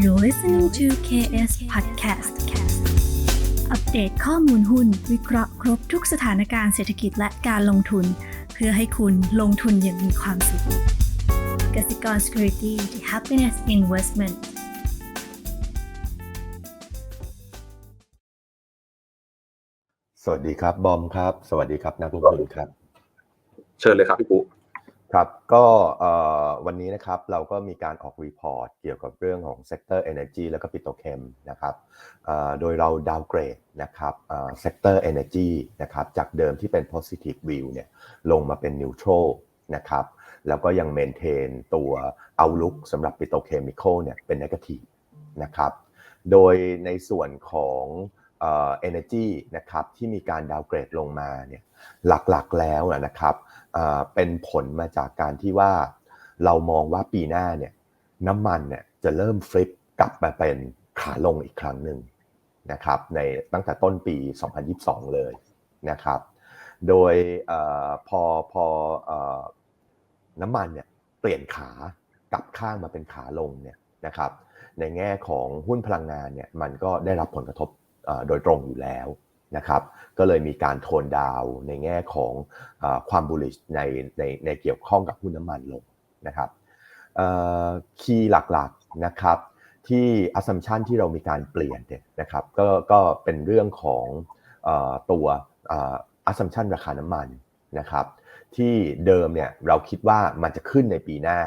You're listening to KS Podcast อัปเดตข้อมูลหุ้น วิเคราะห์ครบทุกสถานการณ์เศรษฐกิจและการลงทุน เพื่อให้คุณลงทุนอย่างมีความสุขกสิกร Security the Happiness Investment สวัสดีครับ บอมครับ สวัสดีครับนักลงทุนครับ เชิญเลยครับพี่ปุ๊ ครับก็วันนี้นะครับเราก็มีการออกรีพอร์ตเกี่ยวกับเรื่องของเซกเตอร์ Energy แล้วก็ปิโตเคมนะครับโดยเราดาวเกรดนะครับเซกเตอร์ Energy นะครับจากเดิมที่เป็น positive view เนี่ยลงมาเป็น neutral นะครับแล้วก็ยัง maintain ตัว outlook สำหรับปิโตเคมีคอลเนี่ยเป็น negative นะครับโดยในส่วนของ เอ่อ energy นะครับที่มีการดาวเกรดลงมาเนี่ยหลักๆแล้วนะครับอ่าเป็นผลมาจากการที่ว่าเรามองว่าปีหน้าเนี่ยน้ำมันเนี่ยจะเริ่มฟลิปกลับมาเป็นขาลงอีกครั้งหนึ่งนะครับในตั้งแต่ต้นปี 2022 เลยนะครับ โดยอพอพออน้ำมันเนี่ยเปลี่ยนขากลับข้างมาเป็นขาลงเนี่ยนะครับในแง่ของหุ้นพลังงานเนี่ยมันก็ได้รับผลกระทบ โดยตรงอยู่แล้วนะครับก็เลยมีการโทนดาวในแง่ของอความ bullish ในในในเกี่ยวข้องกับหุ้นน้ำมันลงนะครับคีย์หลักๆนะครับที่ assumption ที่เรามีการเปลี่ยนเนี่ยนะครับก็ก็เป็นเรื่องของอตัวอ่อ assumption ราคาน้ำมันนะครับที่เดิมเนี่ยเราคิดว่ามันจะขึ้นในปีหน้า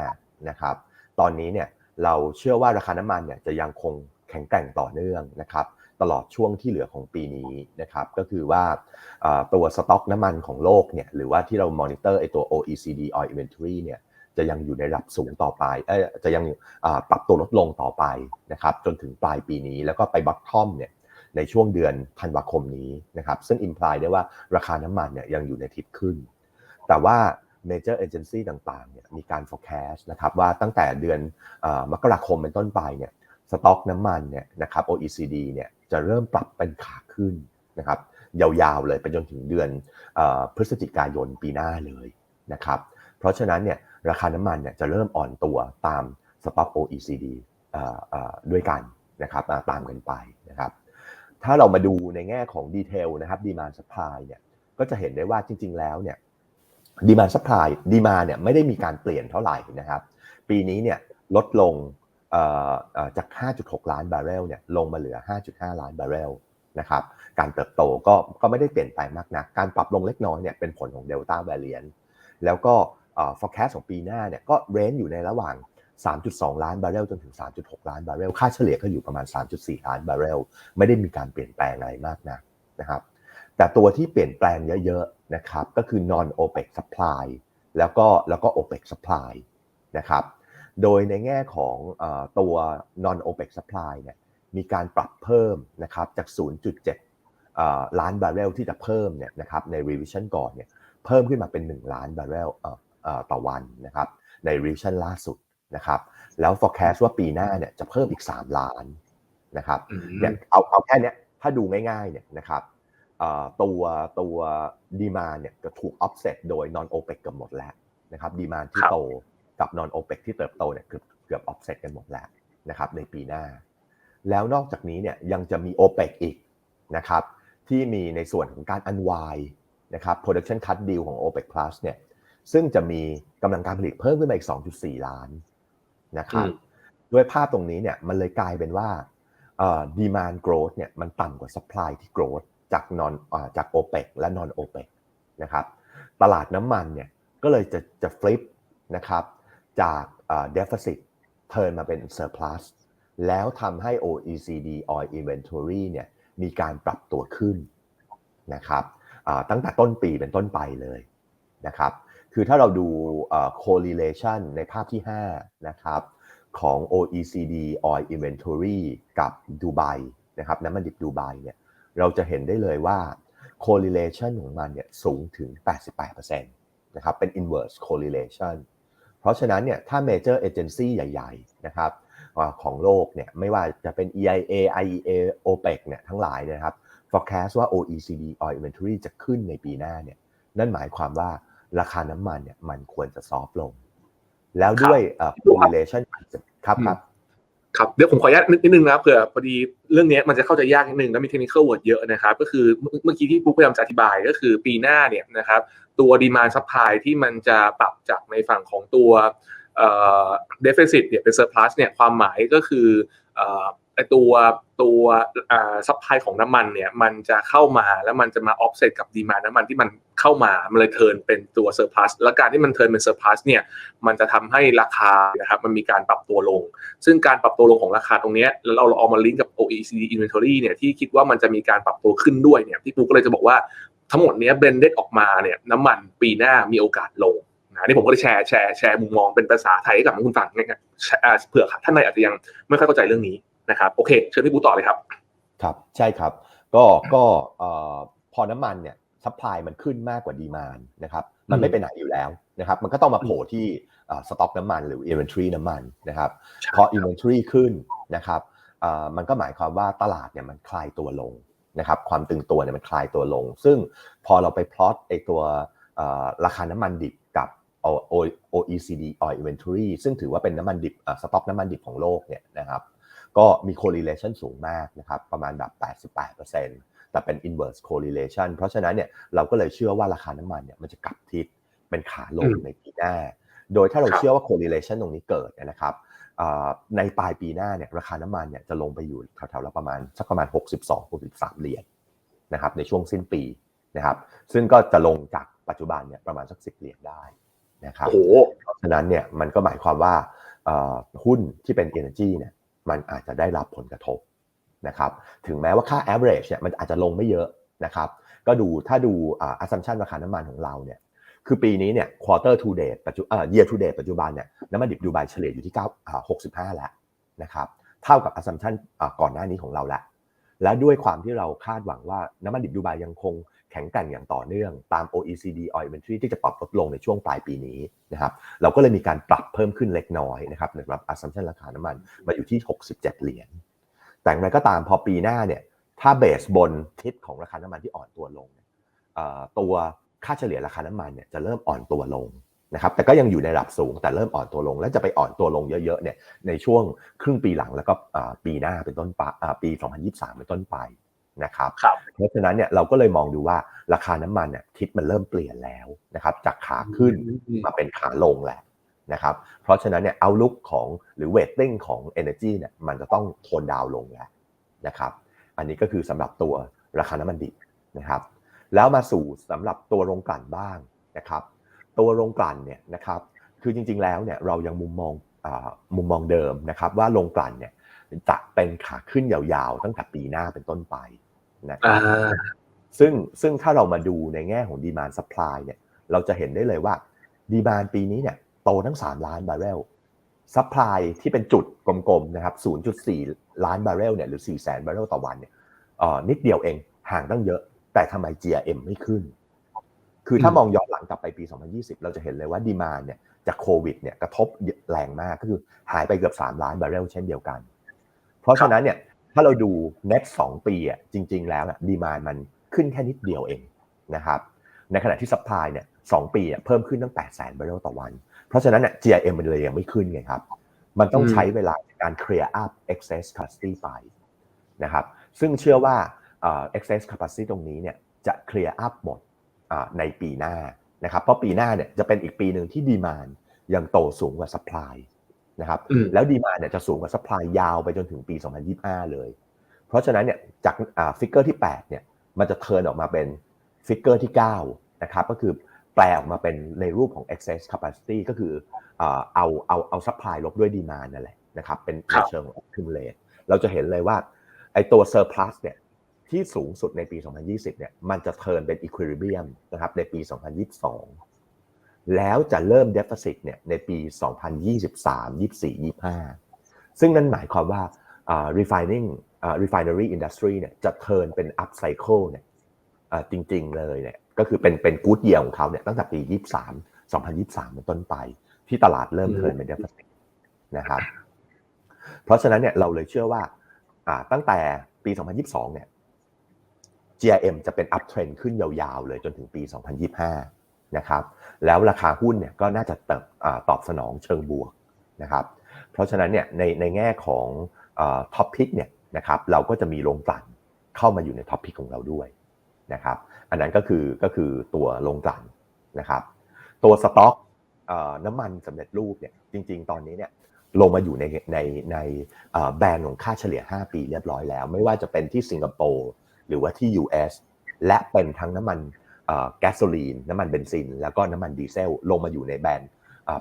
นะครับตอนนี้เนี่ยเราเชื่อว่าราคาน้ำมันเนี่ยจะยังคงแข็งแกร่งต่อเนื่องนะครับ ตลอดช่วงที่เหลือของปีนี้นะครับก็คือว่าตัวสต็อกน้ำมันของโลกเนี่ยหรือว่าที่เรามอนิเตอร์ไอตัว OECD Oil Inventory เนี่ยจะยังอยู่ในระดับสูงต่อไปเอ้จะยังปรับตัวลดลงต่อไปนะครับจนถึงปลายปีนี้แล้วก็ไปบัตทอมเนี่ยในช่วงเดือนธันวาคมนี้นะครับซึ่งอิมพลายได้ว่าราคาน้ำมันเนี่ยยังอยู่ในทิศขึ้น แต่ว่า major agency ต่างๆเนี่ยมีการ forecast นะครับว่าตั้งแต่เดือนมกราคมเป็นต้นไปเนี่ยสต็อกน้ำมันเนี่ยนะครับ OECD เนี่ย จะเริ่มปรับเป็นขาขึ้นนะครับยาวๆเลยไปจนถึงเดือนพฤศจิกายนปีหน้าเลยนะครับเพราะฉะนั้นเนี่ยราคาน้ำมันเนี่ยจะเริ่มอ่อนตัวตามสต็อก OECD ด้วยกันนะครับตามกันไปนะครับถ้าเรามาดูในแง่ของดีเทลนะครับดีมานสปายเนี่ยก็จะเห็นได้ว่าจริง ๆ แล้วเนี่ยดีมานสปายดีมาเนี่ยไม่ได้มีการเปลี่ยนเท่าไหร่นะครับปีนี้เนี่ยลดลง จาก 5.6 ล้านบาร์เรลเนี่ยลงมาเหลือ 5.5 ล้านบาร์เรลนะครับการเติบโตก็ก็ไม่ได้เปลี่ยนไปมากนักการปรับลงเล็กน้อยเนี่ยเป็นผลของ Delta Variant แล้วก็ forecast ของปีหน้าเนี่ยก็เรนอยู่ในระหว่าง 3.2 ล้านบาร์เรลจนถึง 3.6 ล้านบาร์เรลค่าเฉลี่ยก็อยู่ประมาณ 3.4 ล้านบาร์เรลไม่ได้มีการเปลี่ยนแปลงอะไรมากนักนะครับแต่ตัวที่เปลี่ยนแปลงเยอะๆนะครับก็คือ non OPEC supply แล้วก็แล้วก็ OPEC supply นะครับ โดยในแง่ของตัว non OPEC supply เนี่ยมีการปรับเพิ่มนะครับจาก 0.7 ล้านบาร์เรลที่จะเพิ่มเนี่ยนะครับใน revision ก่อนเนี่ยเพิ่มขึ้นมาเป็น 1 ล้านบาร์เรลต่อวันนะครับใน revision ล่าสุดนะครับแล้ว forecast ว่าปีหน้าเนี่ยจะเพิ่มอีก 3 ล้านนะครับเนี่ยเอาเอาแค่นี้ถ้าดูง่ายๆเนี่ยนะครับตัวตัวดีมาเนี่ยจะถูก offset โดย non OPEC กับหมดแล้วนะครับดีมาที่โต กับ non OPEC ที่เติบโตเนี่ยเกือบเกือบ offset กันหมดแล้วนะครับในปีหน้า แล้วนอกจากนี้เนี่ยยังจะมี OPEC อีกนะครับที่มีในส่วนของการ unwind นะครับ production cut deal ของ OPEC Plus เนี่ยซึ่งจะมีกำลังการผลิตเพิ่มขึ้นมาอีก 2.4 ล้านนะครับด้วยภาพตรงนี้เนี่ยมันเลยกลายเป็นว่า demand growth เนี่ยมันต่ำกว่า supply ที่ growth จาก non จาก OPEC และ non OPEC นะครับตลาดน้ำมันเนี่ยก็เลยจะจะ flip นะครับ จาก deficit turn มาเป็น surplus แล้วทำให้ OECD oil inventory เนี่ยมีการปรับตัวขึ้นนะครับตั้งแต่ต้นปีเป็นต้นไปเลยนะครับคือถ้าเราดู correlation ในภาพที่ 5 นะครับของ OECD oil inventory กับดูไบนะครับน้ำมันดิบดูไบเนี่ยเราจะเห็นได้เลยว่า correlation ของมันเนี่ยสูงถึง 88%นะครับเป็น inverse correlation ราะฉะนั้นเนี่ยถ้า major agency ใหญ่ ๆ นะครับของโลกเนี่ยไม่ว่าจะเป็น EIA IEA OPEC เนี่ยทั้งหลายนะครับ forecast ว่า OECD oil inventory จะขึ้นในปีหน้าเนี่ยนั่นหมายความว่าราคาน้ำมันเนี่ยมันควรจะซอฟลง แล้วด้วย correlation ครับครับ ครับเดี๋ยวผมขออนุญาตนิดนึงนะเผื่อพอดีเรื่องนี้มันจะเข้าใจยากนิดนึงแล้วมีเทคนิคเวิร์ดเยอะนะครับ ก็คือเมื่อกี้ที่ปุ๊กพยายามจะอธิบายก็คือปีหน้าเนี่ยนะครับตัวดีมานซัพพลายที่มันจะปรับจากในฝั่งของตัวเดฟเฟซิตเนี่ยเป็นเซอร์พลัสเนี่ยความหมายก็คืออ ตัวตัวซัพพลายของน้ำมันเนี่ยมันจะเข้ามาแล้วมันจะมาออฟเซตกับดีมานน้ำมันที่มันเข้ามามันเลยเทิร์นเป็นตัวเซอร์พลัสและการที่มันเทิร์นเป็นเซอร์พลัสเนี่ยมันจะทำให้ราคานะครับมันมีการปรับตัวลง ซึ่งการปรับตัวลงของราคาตรงนี้ยเราเราเอามาลิงก์กับ OECD inventory เนี่ยที่คิดว่ามันจะมีการปรับตัวขึ้นด้วยเนี่ยพี่ปูก็เลยจะบอกว่าทั้งหมดเนี้ยเบนเด็ดออกมาเนี่ยน้ำมันปีหน้ามีโอกาสลงนะนี่ผมก็เลยแชร์แชร์แชร์มุมมองเป็นภาษาไทยให้กับคุณฟังนะครับเผื่อท่านใดอาจจะยังไม่ค่อยเข้าใจเรื่องนี้ นะครับโอเคเชิญพี่ปูต่อเลยครับครับ ใช่ครับ ก็ก็เอ่อพอน้ำมันเนี่ยซัพพลายมันขึ้นมากกว่าดีมานนะครับมันไม่ไปไหนอยู่แล้วนะครับมันก็ต้องมาโผล่ที่สต็อกน้ำมันหรือ inventory น้ำมันนะครับใช่พอ inventory ขึ้นนะครับเอ่อมันก็หมายความว่าตลาดเนี่ยมันคลายตัวลงนะครับความตึงตัวเนี่ยมันคลายตัวลง ซึ่งพอเราไปพลอตไอตัวเอ่อราคาน้ำมันดิบกับ O- O- OECD oil inventory ซึ่งถือว่าเป็นน้ำมันดิบสต็อกน้ำมันดิบของโลกเนี่ยนะครับ ก็มี correlation สูงมากนะครับประมาณแบบ 88%แต่เป็น inverse correlation เพราะฉะนั้นเนี่ยเราก็เลยเชื่อว่าราคาน้ำมันเนี่ยมันจะกลับทิศเป็นขาลงอืมในปีหน้า โดยถ้าเราครับเชื่อว่า correlation ตรงนี้เกิดเนยนะครับอ่าในปลายปีหน้าเนี่ยราคาน้ำมันเนี่ยจะลงไปอยู่แถวๆละประมาณสักประมาณ 62-63 เหรียญนะครับในช่วงสิ้นปีนะครับซึ่งก็จะลงจากปัจจุบันเนี่ยประมาณสัก10เหรียญได้นะครับโอ้โหเพราะฉะนั้นเนี่ยมันก็หมายความว่าเอ่อหุ้นที่เป็น Energy เนี่ย มันอาจจะได้รับผลกระทบนะครับถึงแม้ว่าค่า average เนี่ยมันอาจจะลงไม่เยอะนะครับก็ดูถ้าดูอ่า assumption ราคาน้ำมันของเราเนี่ยคือปีนี้เนี่ย quarter to date ปัจจุเอ่อ year to date ปัจจุบันเนี่ยน้ำมันดิบดูไบเฉลี่ยอยู่ที่9อ่า65 แล้วนะครับเท่ากับ assumption อ่าก่อนหน้านี้ของเราแล้วและด้วยความที่เราคาดหวังว่าน้ำมันดิบดูไบยังคง แข็งแกร่งอย่างต่อเนื่องตาม OECD oil inventory ที่จะปรับลดลงในช่วงปลายปีนี้นะครับเราก็เลยมีการปรับเพิ่มขึ้นเล็กน้อยนะครับสำหรับ assumption ราคาน้ำมันมาอยู่ที่ 67 เหรียญแต่อย่างไรก็ตามพอปีหน้าเนี่ยถ้าเบสบนทิศของราคาน้ำมันที่อ่อนตัวลงตัวค่าเฉลี่ยราคาน้ำมันเนี่ยจะเริ่มอ่อนตัวลงนะครับแต่ก็ยังอยู่ในระดับสูงแต่เริ่มอ่อนตัวลง และจะไปอ่อนตัวลงเยอะๆเนี่ยในช่วงครึ่งปีหลังแล้วก็ปีหน้าเป็นต้นปอ่าปี2023 เป็นต้นไป นะครับครับเพราะฉะนั้นเนี่ยเราก็เลยมองดูว่าราคาน้ำมันเนี่ยทิศมันเริ่มเปลี่ยนแล้วนะครับจากขาขึ้นมาเป็นขาลงแหละนะครับเพราะฉะนั้นเนี่ยเอาลุกของหรือเวทติ้งของ Energy เนี่ยมันจะต้องโทนดาวน์ลงแล้วนะครับอันนี้ก็คือสำหรับตัวราคาน้ำมันดิบนะครับแล้วมาสู่สำหรับตัวโรงกลั่นบ้างนะครับตัวโรงกลั่นเนี่ยนะครับคือจริงๆแล้วเนี่ยเรายังมุมมองอามุมมองเดิมนะครับว่าโรงกลั่นเนี่ยจะเป็นขาขึ้นยาวๆ ตั้งแต่ปีหน้าเป็นต้นไป นะครัอ่าบซึ่งซึ่งถ้าเรามาดูในแง่ของดีมานสป라이เนี่ยเราจะเห็นได้เลยว่าดีมานปีนี้เนี่ยโตทั้ง 3 ล้านบาร์เรลซัพพลายที่เป็นจุดกลมๆนะครับ 0.4 ล้านบาร์เรลเนี่ยหรือ 4 แสนบาร์เรลต่อวันเนี่ยเอ่อนิดเดียวเองห่างตั้งเยอะ แต่ทำไม GRM ไม่ขึ้น คือถ้ามองย้อนหลังกลับไปปี 2020 เราจะเห็นเลยว่าดีมานเนี่ยจากโควิดเนี่ยกระทบแรงมากก็คือหายไปเกือบ 3 ล้านบาร์เรลเช่นเดียวกัน เพราะฉะนั้นเนี่ย ถ้าเราดู net 2 ปีอะจริง ๆ แล้วอะดีมานมันขึ้นแค่นิดเดียวเองนะครับในขณะที่ซัพพลายเนี่ยสองปีอะเพิ่มขึ้นตั้ง8แสนบาร์เรลต่อวัน เพราะฉะนั้นเนี่ย GRM มันเลยยังไม่ขึ้นไงครับ มันต้องอืมใช้เวลาในการ clear up excess capacity ไปนะครับซึ่งเชื่อว่าเอ่อ excess capacity ตรงนี้เนี่ยจะ clear up หมดอ่าในปีหน้านะครับเพราะปีหน้าเนี่ยจะเป็นอีกปีหนึ่งที่ดีมานยังโตสูงกว่า supply นะครับอืมแล้วดีมานเนี่ยจะสูงกว่า supply ยาวไปจนถึงปี 2025 เลย เพราะฉะนั้นเนี่ยจากฟิกเกอร์ที่ 8 เนี่ยมันจะเทิร์นออกมาเป็นฟิกเกอร์ที่ 9 นะครับก็คือแปลออกมาเป็นในรูปของ excess capacity ก็คืออ่าเอาเอาเอา supply ลบด้วย demand นั่นแหละนะครับเป็นครัในบเชิงของ accumulate เราจะเห็นเลยว่าไอตัว surplus เนี่ยที่สูงสุดในปี 2020 เนี่ยมันจะเทิร์นเป็น equilibrium นะครับในปี 2022 แล้วจะเริ่ม deficit เนี่ยในปี 2023 24 25 ซึ่งนั่นหมายความว่า refining refinery industry เนี่ยจะเทิร์นเป็น up cycle เนี่ยจริงๆเลยเนี่ยก็คือเป็นเป็น good year ของเขาเนี่ยตั้งแต่ปี 23 2023 เป็นต้นไป ที่ตลาดเริ่มเทิร์นเป็น deficit นะครับเพราะฉะนั้นเนี่ยเราเลยเชื่อว่าอ่าตั้งแต่ปี 2022 เนี่ย GRM จะเป็น up trend ขึ้นยาวๆ เลยจนถึงปี 2025 นะครับแล้วราคาหุ้นเนี่ยก็น่าจะเติบตอบสนองเชิงบวกนะครับเพราะฉะนั้นเนี่ยในในแง่ของท็อปพิกเนี่ยนะครับเราก็จะมีโรงกลั่นเข้ามาอยู่ในท็อปพิกของเราด้วยนะครับอันนั้นก็คือก็คือตัวโรงกลั่นนะครับตัวสต็อกน้ำมันสำเร็จรูปเนี่ยจริง ๆ ตอนนี้เนี่ยลงมาอยู่ในในในแบรนด์ของค่าเฉลี่ย 5 ปีเรียบร้อยแล้ว ไม่ว่าจะเป็นที่สิงคโปร์หรือว่าที่ US และเป็นทั้งน้ำมัน แก๊สโซลีน น้ำมันเบนซิน แล้วก็น้ำมันดีเซลลงมาอยู่ในแบรนด์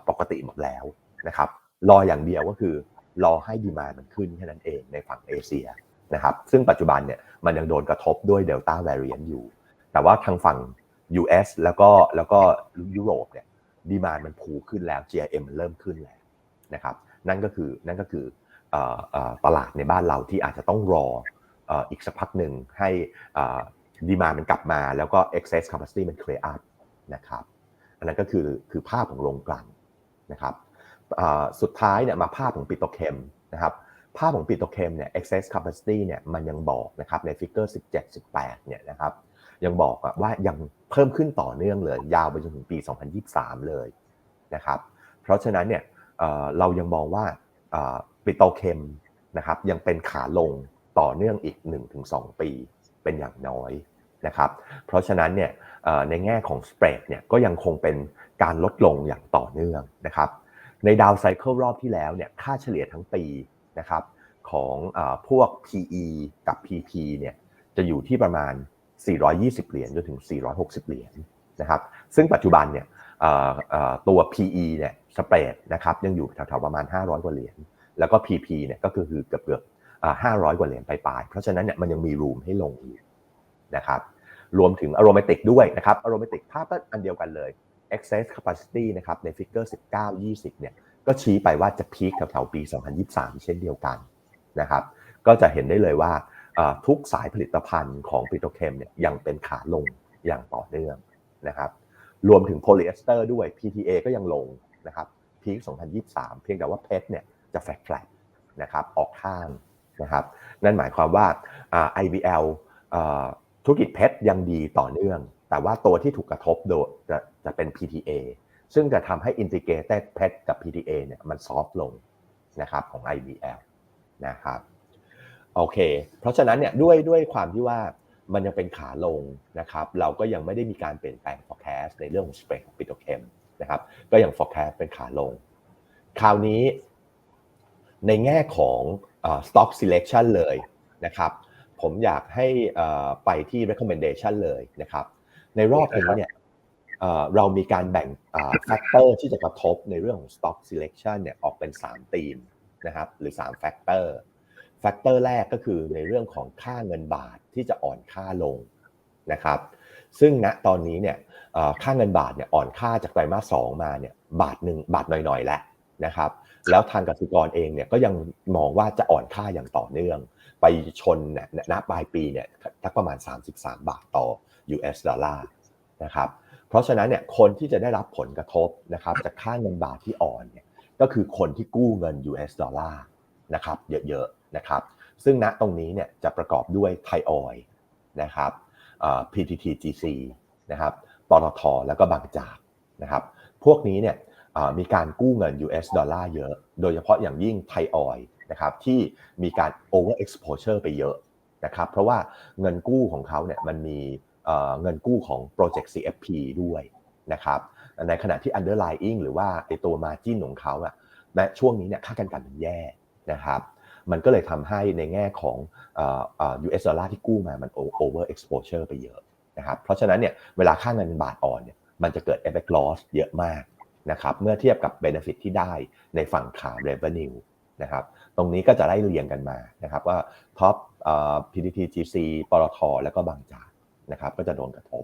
ปกติหมดแล้วนะครับรออย่างเดียวก็คือรอให้ดีมามันขึ้นแค่นั้นเองในฝั่งเอเชียนะครับซึ่งปัจจุบันเนี่ยมันยังโดนกระทบด้วยเดลต้าแวริเอนอยู่ แต่ว่าทางฝั่ง US แล้วก็แล้วก็ยุโรปเนี่ยดีมามันผูขึ้นแล้ว GRM มันเริ่มขึ้นแล้วนะครับนั่นก็คือนั่นก็คือตลาดในบ้านเราที่อาจจะต้องรออีกสักพักหนึ่งให้ ดีมามันกลับมาแล้วก็ excess capacity มัน clear up นะครับอันนั้นก็คือคือภาพของโรงกลั่นนะครับสุดท้ายเนี่ยมาภาพของปิโตเคมนะครับภาพของปิโตเคมเนี่ย excess capacity เนี่ยมันยังบอกนะครับในฟิกเกอร์17 18เนี่ยนะครับยังบอกว่ายังเพิ่มขึ้นต่อเนื่องเลยยาวไปจนถึงปี 2023 เลยนะครับเพราะฉะนั้นเนี่ยเรายังมองว่าปิโตเคมนะครับยังเป็นขาลงต่อเนื่องอีก 1-2 ปี เป็นอย่างน้อยนะครับ เพราะฉะนั้นเนี่ยในแง่ของสเปรดเนี่ยก็ยังคงเป็นการลดลงอย่างต่อเนื่องนะครับ ในดาวไซเคิลรอบที่แล้วเนี่ยค่าเฉลี่ยทั้งปีนะครับของอพวก PE กับ PP เนี่ยจะอยู่ที่ประมาณ 420 เหรียญจนถึง 460 เหรียญนะครับ ซึ่งปัจจุบันเนี่ยตัว PE เนี่ยสเปรดนะครับยังอยู่แถวๆประมาณ 500 กว่าเหรียญ แล้วก็ PP เนี่ยก็คือเกือบเกือบ 500กว่าเหรียญปลายๆเพราะฉะนั้นเนี่ยมันยังมีรูมให้ลงอยู่นะครับรวมถึงอโรมาติกด้วยนะครับอโรมาติกภาพก็อันเดียวกันเลย excess capacity นะครับในฟิกเกอร์19 20เนี่ยก็ชี้ไปว่าจะพีคแถวๆปี 2023 เช่นเดียวกันนะครับก็จะเห็นได้เลยว่าทุกสายผลิตภัณฑ์ของปิโตรเคมเนี่ยยังเป็นขาลงอย่างต่อเนื่องนะครับรวมถึงโพลีเอสเตอร์ด้วย PTA ก็ยังลงนะครับพีค2023 เพียงแต่ว่าเพชรเนี่ยจะแฟลตๆนะครับออกข้าง นะครับนั่นหมายความว่า IBL ธุรกิจเพชรยังดีต่อเนื่อง แต่ว่าตัวที่ถูกกระทบโดยจะจะเป็น PTA ซึ่งจะทำให้ Integrated เพชรกับ PTA เนี่ยมันซอฟลงนะครับของ IBL นะครับโอเค เพราะฉะนั้นเนี่ยด้วยด้วยความที่ว่ามันยังเป็นขาลงนะครับ เราก็ยังไม่ได้มีการเปลี่ยนแปลง forecast ในเรื่องของ spread ของปิโตเคมนะครับ ก็ยัง forecast เป็นขาลง คราวนี้ ในแง่ของ stock selection เลยนะครับ ผมอยากให้ไปที่ recommendation เลยนะครับ ในรอบนี้เนี่ยเรามีการแบ่ง factor ที่จะกระทบในเรื่องของ stock selection เนี่ยออกเป็น 3 ธีมนะครับหรือ 3 factor factor แรกก็คือในเรื่องของค่าเงินบาทที่จะอ่อนค่าลงนะครับ ซึ่งณตอนนี้เนี่ยค่าเงินบาทเนี่ยอ่อนค่าจากไตรมาสสมาเนี่ยบาทหนึ่งบาทหน่อยๆแล้วนะครับ แล้วทางกสิกรเองเนี่ยก็ยังมองว่าจะอ่อนค่าอย่างต่อเนื่อง ไปชนเนี่ยณปลายปีเนี่ยทักประมาณ 33 บาทต่อ US ดอลลาร์นะครับเพราะฉะนั้นเนี่ยคนที่จะได้รับผลกระทบนะครับจากค่าเงินบาทที่อ่อนเนี่ยก็คือคนที่กู้เงิน US ดอลลาร์นะครับเยอะๆนะครับซึ่งณตรงนี้เนี่ยจะประกอบด้วยไทยออยนะครับ PTTGC นะครับปตทแล้วก็บางจากนะครับพวกนี้เนี่ย มีการกู้เงิน US ดอลลาร์เยอะ โดยเฉพาะอย่างยิ่งไทยออยนะครับที่มีการ over exposure ไปเยอะนะครับเพราะว่าเงินกู้ของเขาเนี่ยมันมีเงินกู้ของ project CFP ด้วยนะครับในขณะที่ underlying หรือว่าไอตัว margin ของเขาอะในช่วงนี้เนี่ยค่าการกันมันแย่นะครับมันก็เลยทำให้ในแง่ของ US ดอลลาร์ที่กู้มามัน over exposure ไปเยอะนะครับเพราะฉะนั้นเนี่ยเวลาค่าเงินบาทอ่อนเนี่ยมันจะเกิด effect loss เยอะมาก นะครับเมื่อเทียบกับ benefit ที่ได้ในฝั่งขา revenue นะครับตรงนี้ก็จะไล่เรียงกันมานะครับว่าท็อป PTTGC ปตทแล้วก็บางจากนะครับก็จะโดนกระทบ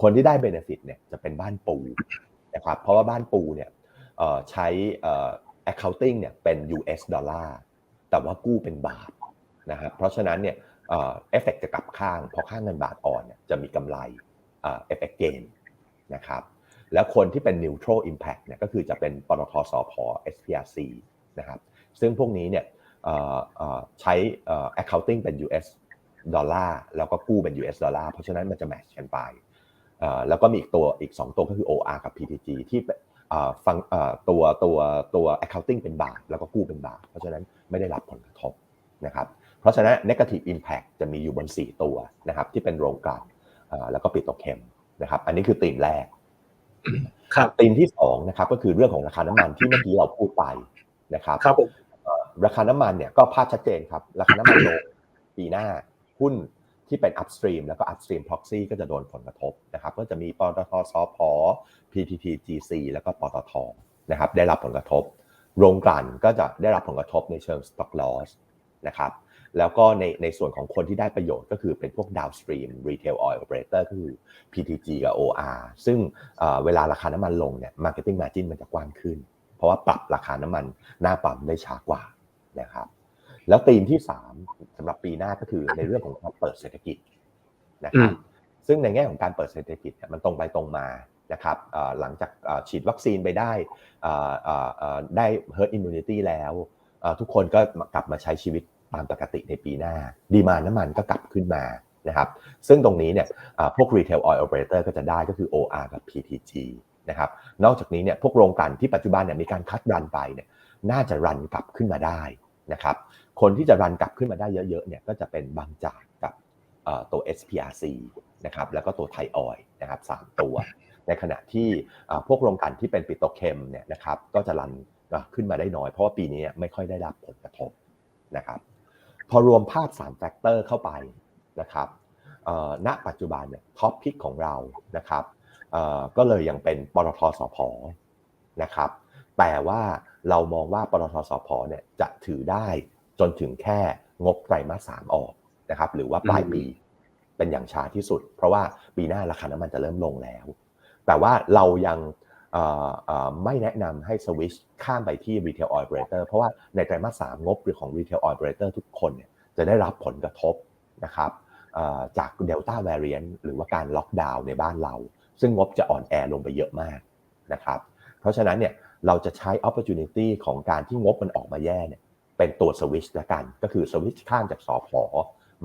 คนที่ได้ benefit เนี่ยจะเป็นบ้านปูนะครับเพราะว่าบ้านปูเนี่ยใช้ accounting เนี่ยเป็น US ดอลลาร์แต่ว่ากู้เป็นบาทนะครับเพราะฉะนั้นเนี่ยเอฟเฟกจะกลับข้างพอค่างเงินบาทอ่อนเนี่ยจะมีกำไรเอฟเฟกเกนนะครับ แล้วคนที่เป็น neutral impact เนี่ยก็คือจะเป็นปตทสพ SPRC นะครับซึ่งพวกนี้เนี่ยใช้ accounting เป็น US ดอลลาร์แล้วก็กู้เป็น US ดอลลาร์เพราะฉะนั้นมันจะแมทช์กันไปแล้วก็มีอีกตัวอีก 2 ตัวก็คือ OR กับ PTG ที่ฟังตัวตัวตัว accounting เป็นบาทแล้วก็กู้เป็นบาทเพราะฉะนั้นไม่ได้รับผลกระทบนะครับเพราะฉะนั้น negative impact จะมีอยู่บน 4 ตัวนะครับที่เป็นโรงกลั่นแล้วก็ปิโตรเคมนะครับอันนี้คือธีมแรก ครับธีมที่2นะครับก็คือเรื่องของราคาน้ำมันที่เมื่อกี้เราพูดไปนะครับครับผมราคาน้ำมันเนี่ยก็ภาพชัดเจนครับ ราคาน้ำมันลงปีหน้าหุ้นที่เป็น upstream แล้วก็ upstream proxy ก็จะโดนผลกระทบนะครับ ก็จะมีปตทสพ PTT GC แล้วก็ปตทนะครับได้รับผลกระทบ โรงกลั่นก็จะได้รับผลกระทบในเชิง stock loss นะครับ แล้วก็ในในส่วนของคนที่ได้ประโยชน์ก็คือเป็นพวก downstream retail oil operator ก็คือ PTG กับ OR ซึ่งเอ่อเวลาราคาน้ำมันลงเนี่ย marketing margin มันจะกว้างขึ้น เพราะว่าปรับราคาน้ำมันหน้าปั๊มได้ช้ากว่านะครับ แล้วธีมที่ 3สำหรับปีหน้าก็คือในเรื่องของการเปิดเศรษฐกิจนะครับอืมซึ่งในแง่ของการเปิดเศรษฐกิจเนี่ยมันตรงไปตรงมานะครับเอ่อหลังจากเอ่อฉีดวัคซีนไปได้เอ่อเอ่อเอ่อได้ herd immunity แล้วเอ่อทุกคนก็กลับมาใช้ชีวิต ตามปกติในปีหน้า ดีมาน้ำมันก็กลับขึ้นมานะครับซึ่งตรงนี้เนี่ยพวก retail oil operator ก็จะได้ก็คือ OR กับ PTG นะครับนอกจากนี้เนี่ยพวกโรงกลั่นที่ปัจจุบันเนี่ยมีการคัดรันไปเนี่ยน่าจะรันกลับขึ้นมาได้นะครับคนที่จะรันกลับขึ้นมาได้เยอะๆเนี่ยก็จะเป็นบางจากกับเอ่อตัว SPRC นะครับแล้วก็ตัวไทยออยนะครับสามตัว ในขณะที่พวกโรงกลั่นที่เป็นปิโตเคมเนี่ยนะครับก็จะรันขึ้นมาได้น้อย เพราะว่าปีนี้ไม่ค่อยได้รับผลกระทบนะครับ พอรวมภาพ3แฟกเตอร์เข้าไปนะครับเอ่อณปัจจุบันเนี่ยท็อปพิกของเรานะครับเอ่อก็เลยยังเป็นปตทสพนะครับแต่ว่าเรามองว่าปตทสพเนี่ยจะถือได้จนถึงแค่งบไตรมาสสามออกนะครับหรือว่าปลายปีเป็นอย่างช้าที่สุด เพราะว่าปีหน้าราคาน้ำมันจะเริ่มลงแล้ว แต่ว่าเรายังเอ่อเอ่อ ไม่แนะนำให้สวิชข้ามไปที่ retail oil operator เพราะว่าในไตรมาสสามงบของ retail oil operator ทุกคนเนี่ยจะได้รับผลกระทบนะครับเอ่อจาก Delta variant หรือว่าการล็อกดาวน์ในบ้านเรา ซึ่งงบจะอ่อนแอลงไปเยอะมากนะครับเพราะฉะนั้นเนี่ยเราจะใช้ opportunity ของการที่งบมันออกมาแย่เนี่ยเป็นตัวสวิชละกัน ก็คือสวิชข้ามจากสอพอ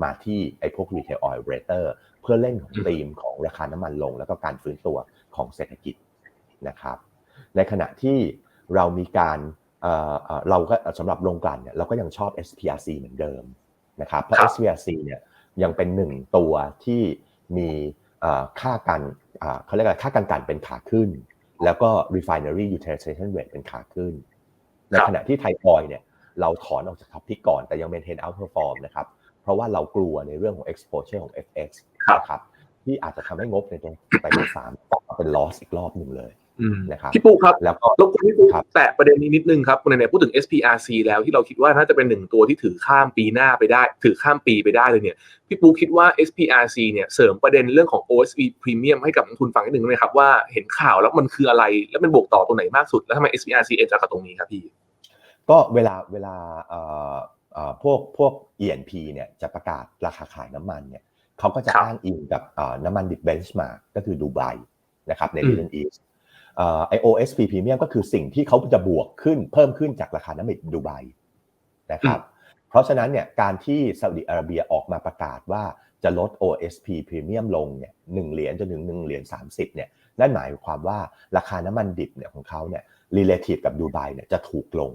มาที่ไอ้พวก retail oil operator เพื่อเล่นของธีมของราคาน้ำมันลง แล้วก็การฟื้นตัวของเศรษฐกิจ นะครับ ในขณะที่เรามีการเอ่อเอ่อเราก็สำหรับโรงกลั่นเนี่ยเราก็ยังชอบ SPRC เหมือนเดิมนะครับเพราะครับ SPRC เนี่ยยังเป็นหนึ่งตัวที่มีเอ่อค่าการอ่าเขาเรียกอะไรค่าการกลั่นเป็นขาขึ้น แล้วก็ refinery utilization rate เป็นขาขึ้น ในขณะที่ไทยออยเนี่ยเราถอนออกจากท็อปพิกก่อนแต่ยัง maintain outperform นะครับเพราะว่าเรากลัวในเรื่องของ exposure ของ FX ครับนะครับที่อาจจะทำให้งบในตรงไตรมาสสามกลับมาเป็น loss อีกรอบหนึ่งเลยอืม นะครับพี่ปูครับแล้วก็รบกวนพี่ปูครับแตะประเด็นนี้นิดนึงครับในๆพูดถึง SPRC แล้วที่เราคิดว่าน่าจะเป็นหนึ่งตัวที่ถือข้ามปีหน้าไปได้ ถือข้ามปีไปได้เลยเนี่ยพี่ปูคิดว่า SPRC เนี่ยเสริมประเด็นเรื่องของ OSV Premium ให้กับนักทุนฟังนิดนึงได้ไหมครับว่าเห็นข่าวแล้วมันคืออะไร แล้วมันบวกต่อตรงไหนมากสุด แล้วทำไม SPRC เอ็นจากบตรงนี้ครับพี่ ก็เวลาเวลาเอ่อเอ่อพวกพวก E&P เนี่ยจะประกาศราคาขายน้ำมันเนี่ยเขาก็จะครับอ้างอิงกับเอ่อน้ำมันดิบเบนช์มาก็คือดูไบนะครับในอืม Middle East เอ่อไอ OSP Premium ก็คือสิ่งที่เขาจะบวกขึ้นเพิ่มขึ้นจากราคาน้ำมันดูไบนะครับเพราะฉะนั้นเนี่ยการที่ซาอุดิอาระเบียออกมาประกาศว่าจะลด OSP Premium ลงเนี่ยหนึ่งเหรียญจนถึงหนึ่งเหรียญ30เนี่ยนั่นหมายความว่าราคาน้ำมันดิบเนี่ยของเขาเนี่ย relative กับดูไบเนี่ยจะถูกลง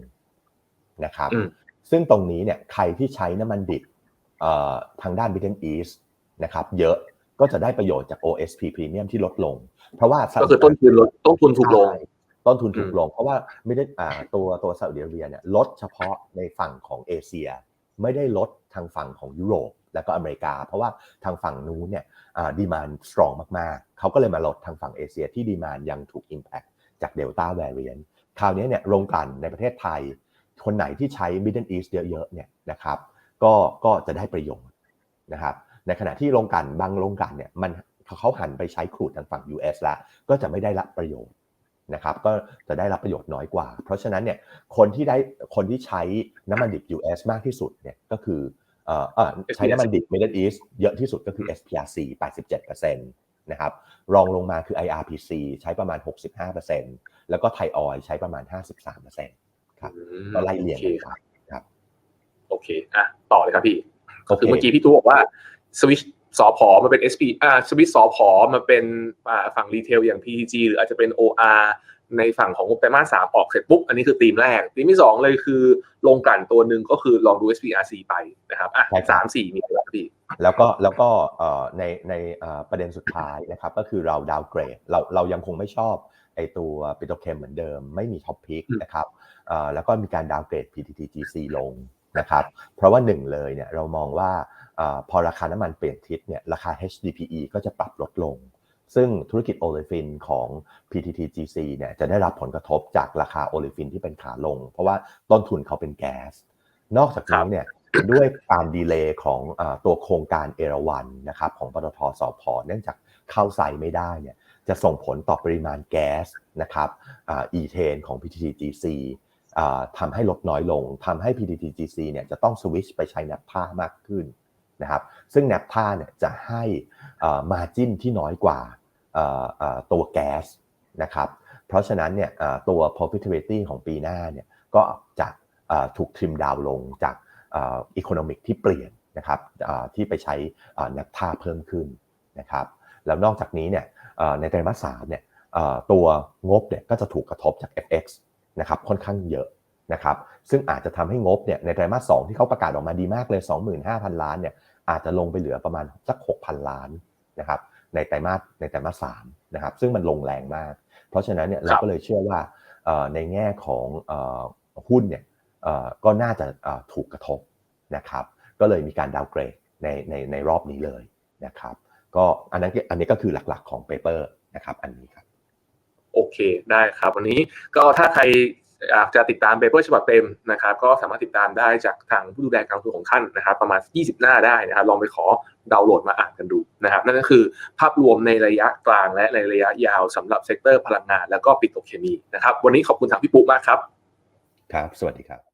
นะครับอืมซึ่งตรงนี้เนี่ยใครที่ใช้น้ำมันดิบเอ่อทางด้าน Middle East นะครับเยอะ ก็จะได้ประโยชน์จาก OSP Premium ที่ลดลง เพราะว่าก็คือต้นทุนลดต้นทุนถูกลงใช่ต้นทุนถูกลง เพราะว่าไม่ได้อ่าตัวตัวซาอุดิอาระเบียเนี่ยลดเฉพาะในฝั่งของเอเชีย ไม่ได้ลดทางฝั่งของยุโรปและก็อเมริกา เพราะว่าทางฝั่งนู้นเนี่ยดีมานสตรองมากๆ เขาก็เลยมาลดทางฝั่งเอเชียที่ดีมานยังถูก Impact จากเดลต้าแวริเ n นคราวนี้เนี่ยโรงกลั่นในประเทศไทย คนไหนที่ใช้ Middle East เยอะๆเนี่ยนะครับก็ก็จะได้ประโยชน์นะครับ ในขณะที่โรงกลั่นบางโรงกลั่นเนี่ยมันเขาหันไปใช้ครูดทางฝั่ง US แล้วก็จะไม่ได้รับประโยชน์นะครับก็จะได้รับประโยชน์น้อยกว่า เพราะฉะนั้นเนี่ยคนที่ได้คนที่ใช้น้ำมันดิบ US มากที่สุดเนี่ยก็คือเอ่อเอ่อใช้น้ำมันดิบ Middle East เยอะที่สุดก็คือ SPRC 87%นะครับรองลงมาคือ IRPC ใช้ประมาณ 65%แล้วก็ไทยออยใช้ประมาณ 53%ครับก็ไล่เรียงกันไปครับ โอเคอะต่อเลยครับพี่โอก็เคคือเมื่อกี้พี่ตูบอกว่า สวิชสอพอมาเป็น SP อ่าสวิตสอพอมาเป็นอ่าฝั่งรีเทลอย่าง PTG หรืออาจจะเป็น OR ในฝั่งของงบไตรมาสสามออกเสร็จปุ๊บ อันนี้คือธีมแรกธีมที่สองเลยคือลงกลั่นตัวหนึ่งก็คือลองดู SPRC ไปนะครับอะใช่ครับสามสี่มีอะไรบ้างพี่แล้วก็แล้วก็เอ่อในในเอ่อประเด็นสุดท้ายนะครับก็คือเราดาวเกรดเราเรายังคงไม่ชอบไอตัวปิโตรเคมเหมือนเดิม ไม่มีท็อปพิกอืมนะครับเอ่อแล้วก็มีการดาวเกรด PTTGC ลงนะครับเพราะว่าหนึ่งเลยเนี่ยเรามองว่าเออ พอราคาน้ำมันเปลี่ยนทิศเนี่ยราคา HDPE ก็จะปรับลดลง ซึ่งธุรกิจโอเลฟินของ PTTGC เนี่ยจะได้รับผลกระทบจากราคาโอเลฟินที่เป็นขาลง เพราะว่าต้นทุนเขาเป็นแก๊ส นอกจากนี้เนี่ยด้วยการดีเลย์ของอาตัวโครงการเอราวันนะครับของปตทสพเนื่องจากเข้าไซต์ไม่ได้เนี่ยจะส่งผลต่อปริมาณแก๊สนะครับอีเทนของ PTTGC อ่าทำให้ลดน้อยลงทำให้ PTTGC เนี่ยจะต้องสวิชไปใช้แนปท่ามากขึ้น นะครับซึ่งแนปท่าเนี่ยจะให้มาจิ้นที่น้อยกว่าตัวแก๊สนะครับเพราะฉะนั้นเนี่ยตัว profitability ของปีหน้าเนี่ยก็จะถูกทิมดาวลงจากอีโคโนมิกที่เปลี่ยนนะครับที่ไปใช้แนปท่าเพิ่มขึ้นนะครับแล้วนอกจากนี้เนี่ยในไตรมาสสามเนี่ยตัวงบเนี่ยก็จะถูกกระทบจาก FX นะครับค่อนข้างเยอะนะครับซึ่งอาจจะทำให้งบเนี่ยในไตรมาสสที่เขาประกาศออกมาดีมากเลย 25,000 ล้านเนี่ย อาจจะลงไปเหลือประมาณสัก 6,000 ล้านนะครับในไตรมาสในไตรมาสสามนะครับซึ่งมันลงแรงมาก เพราะฉะนั้นเนี่ยเราก็เลยเชื่อว่าเอ่อในแง่ของเอ่อหุ้นเนี่ยเอ่อก็น่าจะเอ่อถูกกระทบนะครับก็เลยมีการดาวเกรดในในในรอบนี้เลยนะครับก็อันนั้นอันนี้ก็คือหลักๆของเปเปอร์นะครับอันนี้ครับโอเคได้ครับวันนี้ก็ถ้าใคร อยากจะติดตามเปเปอร์ฉบับเต็มนะครับ ก็สามารถติดตามได้จากทางผู้ดูแลการลงทุนของท่านนะครับ ประมาณ 20 หน้าได้นะครับ ลองไปขอดาวน์โหลดมาอ่านกันดูนะครับ นั่นก็คือภาพรวมในระยะกลางและในระยะยาวสำหรับเซกเตอร์พลังงาน แล้วก็ปิโตรเคมีนะครับ วันนี้ขอบคุณทางพี่ปุ๊มากครับ ครับ สวัสดีครับ